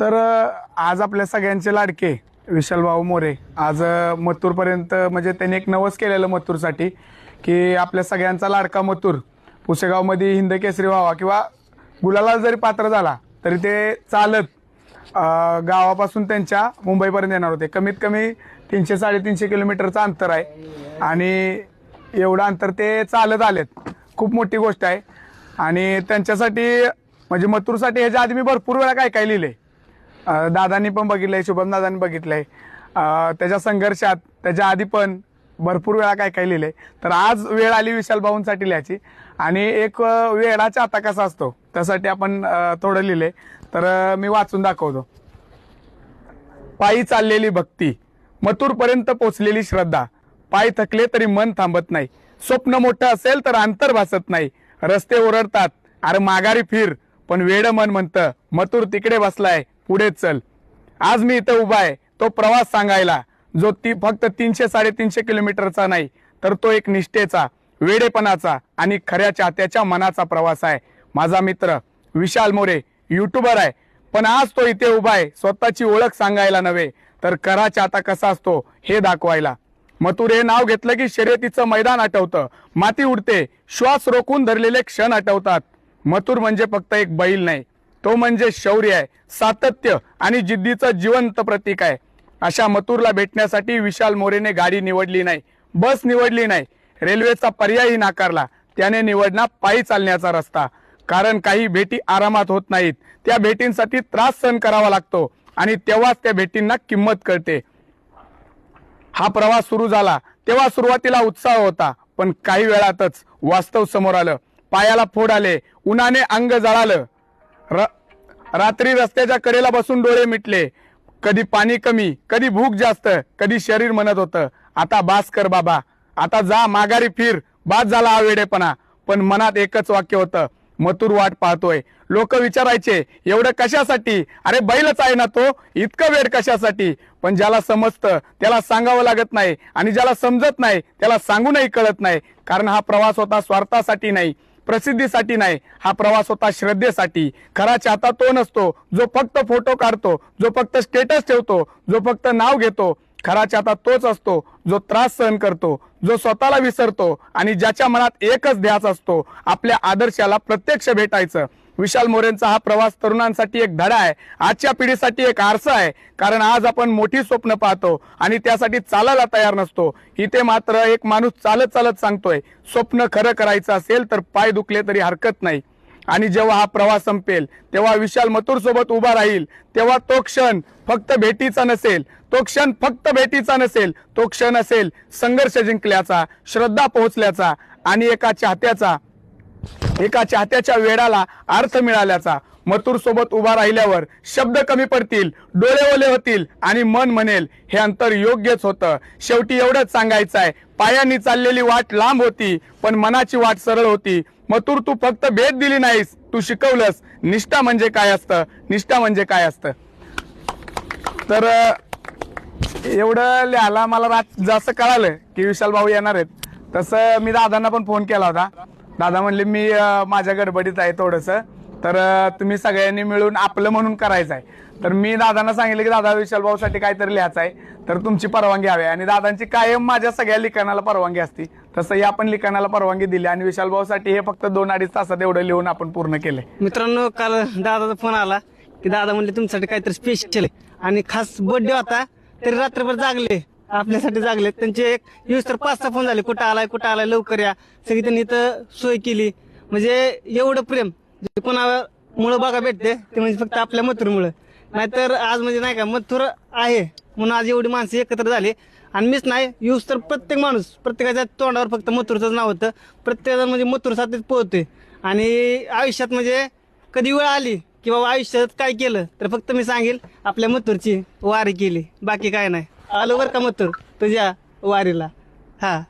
तर आज आपल्या सगळ्यांचे लाडके विशालभाऊ मोरे. आज अ, मथुरपर्यंत म्हणजे त्यांनी एक नवस केलेलं मथुरसाठी की आपल्या सगळ्यांचा लाडका मथुर पुसेगावमध्ये हिंद केसरी व्हावा किंवा गुलाला जरी पात्र झाला तरी ते चालत गावापासून त्यांच्या मुंबईपर्यंत येणार होते. कमीत कमी तीनशे साडेतीनशे किलोमीटरचं अंतर आहे. आणि एवढं अंतर ते चालत आलेत. खूप मोठी गोष्ट आहे. आणि त्यांच्यासाठी म्हणजे मथुरसाठी ह्याच्या आधी मी भरपूर वेळा काय काय लिहिले. दादांनी पण बघितलंय शुभम दादांनी बघितलंय. त्याच्या संघर्षात त्याच्या आधी पण भरपूर वेळा काय काय लिहिलंय. तर आज वेळ आली विशाल भाऊंसाठी लिहायची. आणि एक वेळाचा आता कसा असतो त्यासाठी आपण थोडं लिहिलंय. तर मी वाचून दाखवतो. पायी चाललेली भक्ती मथुरपर्यंत पोचलेली श्रद्धा. पाय थकले तरी मन थांबत नाही. स्वप्न मोठं असेल तर अंतर भासत नाही. रस्ते ओरडतात अरे माघारी फिर. पण वेड मन म्हणतं मथुर तिकडे बसलाय पुढे चल. आज मी इथं उभा आहे. तो प्रवास सांगायला. जो ती फक्त तीनशे साडेतीनशे किलोमीटरचा नाही तर तो एक निष्ठेचा वेडेपणाचा आणि खऱ्या चाहत्याच्या मनाचा प्रवास आहे. माझा मित्र विशाल मोरे युट्यूबर आहे. पण आज तो इथे उभा आहे. स्वतःची ओळख सांगायला नव्हे तर करा चाहता कसा असतो हे दाखवायला. मथुर हे नाव घेतलं की शर्यतीचं मैदान आठवतं. माती उडते श्वास रोखून धरलेले क्षण आठवतात. मथुर म्हणजे फक्त एक बैल नाही तो म्हणजे शौर्य आहे सातत्य आणि जिद्दीचं जिवंत प्रतीक आहे. अशा मथुरला भेटण्यासाठी विशाल मोरेने गाडी निवडली नाही बस निवडली नाही रेल्वेचा पर्यायही नाकारला त्याने निवडला पायी चालण्याचा रस्ता. कारण काही भेटी आरामात होत नाहीत त्या भेटींसाठी त्रास सहन करावा लागतो आणि तेव्हाच त्या भेटींना किंमत कळते. हा प्रवास सुरू झाला तेव्हा सुरुवातीला उत्साह होता पण काही वेळातच वास्तव समोर आलं. पायाला फोड आले उन्हाने अंग जळालं. र- रात्री रस्त्याच्या कडेला बसून डोळे मिटले. कधी पाणी कमी कधी भूक जास्त कधी शरीर म्हणत होतं. आता बास कर बाबा. आता जा माघारी फिर. बाद झाला हा वेडेपणा. पण मनात एकच वाक्य होतं. मथुर वाट पाहतोय. लोक विचारायचे एवढं कशासाठी? अरे बैलच आहे ना तो. इतकं वेळ कशासाठी? पण ज्याला समजतं त्याला सांगावं लागत नाही. आणि ज्याला समजत नाही त्याला सांगूनही कळत नाही. कारण हा प्रवास होता स्वार्थासाठी नाही. प्रसिद्धीसाठी नाही हा प्रवास होता श्रद्धेसाठी. खरा चाहता तो नसतो जो फक्त फोटो काढतो जो फक्त स्टेटस ठेवतो जो फक्त नाव घेतो खरा चाहता तोच असतो जो त्रास सहन करतो जो स्वतःला विसरतो आणि ज्याच्या मनात एकच ध्यास असतो आपल्या आदर्शाला प्रत्यक्ष भेटायचं. विशाल मोरेंचा हा प्रवास तरुणांसाठी एक धडा आहे. आजच्या पिढीसाठी एक आरसा आहे. कारण आज आपण मोठी स्वप्न पाहतो आणि त्यासाठी चालायला तयार नसतो. इथे मात्र एक माणूस चालत चालत सांगतोय स्वप्न खरं करायचं असेल तर पाय दुखले तरी हरकत नाही. आणि जेव्हा हा प्रवास संपेल तेव्हा विशाल मथुर सोबत उभा राहील तेव्हा तो क्षण फक्त भेटीचा नसेल तो क्षण फक्त भेटीचा नसेल तो क्षण असेल संघर्ष जिंकल्याचा श्रद्धा पोहोचल्याचा आणि एका चाहत्याचा एका चाहत्याच्या वेळाला अर्थ मिळाल्याचा. मथुर सोबत उभा राहिल्यावर शब्द कमी पडतील डोळे ओले होतील आणि मन म्हणेल हे अंतर योग्यच होतं. शेवटी एवढंच सांगायचं आहे. पायांनी चाललेली वाट लांब होती पण मनाची वाट सरळ होती. मथुर तू फक्त भेट दिली नाहीस. तू शिकवलंस. निष्ठा म्हणजे काय असतं? निष्ठा म्हणजे काय असतं? तर एवढं लिहायला मला रात जास्त कळालं की विशाल भाऊ येणार आहेत. तसं मी दादांना पण फोन केला होता. दादा म्हणले मी माझ्या गडबडीत आहे थोडंसं. तर तुम्ही सगळ्यांनी मिळून आपलं म्हणून करायचं आहे. तर मी दादांना सांगितलं की दादा विशाल भाऊसाठी काहीतरी लिहायचं आहे. तर तुमची परवानगी हवी आहे. आणि दादांची कायम माझ्या सगळ्या लिखाणाला परवानगी असती. तसंही आपण लिखाणाला परवानगी दिली आणि विशाल भाऊसाठी हे फक्त दोन अडीच तासात एवढं लिहून आपण पूर्ण केलंय. मित्रांनो काल दादाचा फोन आला की दादा म्हणले तुमच्यासाठी काहीतरी स्पेशल आहे. आणि खास बर्थडे होता तरी रात्रभर जागले. आपल्यासाठी जागले त्यांचे एक यूज तर पाच सहा फोन झाले. कुठं आलाय कुठं आलाय लवकर या. सगळी त्यांनी इथं सोय केली. म्हणजे एवढं प्रेम. जे कोणामुळं बघा भेटते ते म्हणजे फक्त आपल्या मथुरमुळं. नाहीतर आज म्हणजे नाही का मथुर आहे. म्हणून आज एवढी माणसं एकत्र झाली. आणि मीच नाही यूज तर प्रत्येक माणूस प्रत्येकाच्या तोंडावर फक्त मथुरचंच नाव होतं. प्रत्येकजण म्हणजे मथुर मथुरसाठीच पोहतोय. आणि आयुष्यात म्हणजे कधी वेळ आली की बाबा आयुष्यात काय केलं तर फक्त मी सांगेल आपल्या मथुरची वारी केली. बाकी काय नाही. आलो बरं का मथुर? तुझ्या वारीला. हा.